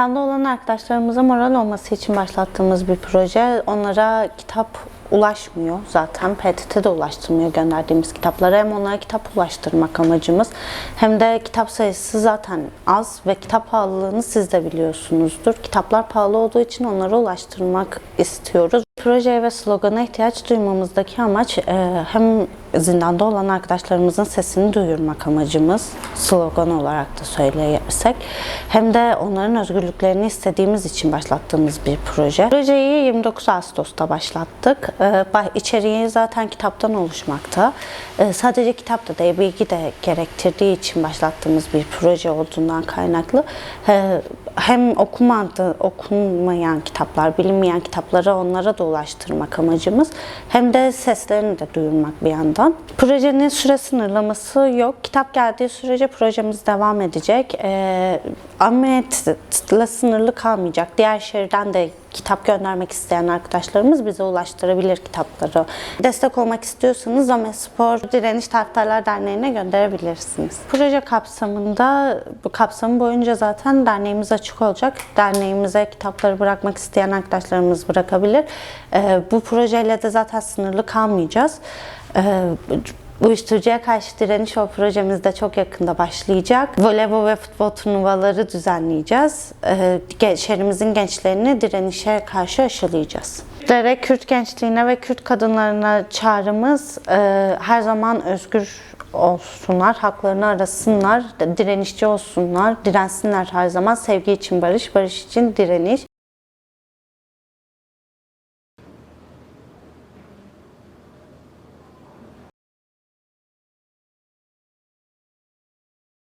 Zindanda olan arkadaşlarımıza moral olması için başlattığımız bir proje. Onlara kitap ulaşmıyor zaten. PTT de ulaştırmıyor gönderdiğimiz kitapları. Hem onlara kitap ulaştırmak amacımız hem de kitap sayısı zaten az ve kitap pahalılığını siz de biliyorsunuzdur. Kitaplar pahalı olduğu için onlara ulaştırmak istiyoruz. Projeye ve slogana ihtiyaç duymamızdaki amaç e, hem zindanda olan arkadaşlarımızın sesini duyurmak amacımız slogan olarak da söylersek hem de onların özgürlüklerini istediğimiz için başlattığımız bir proje. Projeyi 29 Ağustos'ta başlattık. Ee, İçeriği zaten kitaptan oluşmakta. Ee, Sadece kitap da değil, bilgi de gerektirdiği için başlattığımız bir proje olduğundan kaynaklı. Ee, Hem okumadı, okunmayan kitaplar, bilinmeyen kitapları onlara da ulaştırmak amacımız. Hem de seslerini de duyurmak bir yandan. Projenin süre sınırlaması yok. Kitap geldiği sürece projemiz devam edecek. Ahmet'le sınırlı kalmayacak. Diğer şehirden de kitap göndermek isteyen arkadaşlarımız bize ulaştırabilir kitapları. Destek olmak istiyorsanız Ahmet Spor Direniş Taraftarlar Derneği'ne gönderebilirsiniz. Proje kapsamında, bu kapsamı boyunca zaten derneğimiz açık olacak. Derneğimize kitapları bırakmak isteyen arkadaşlarımız bırakabilir. Ee, bu projeyle de zaten sınırlı kalmayacağız. Uyuşturucuya karşı direniş o projemizde çok yakında başlayacak. Voleybol ve futbol turnuvaları düzenleyeceğiz. Ee, Şehrimizin gençlerini direnişe karşı aşılayacağız. Kürtlere, Kürt gençliğine ve Kürt kadınlarına çağrımız e, her zaman özgür olsunlar, haklarını arasınlar, direnişçi olsunlar, dirensinler her zaman. Sevgi için barış, barış için direniş.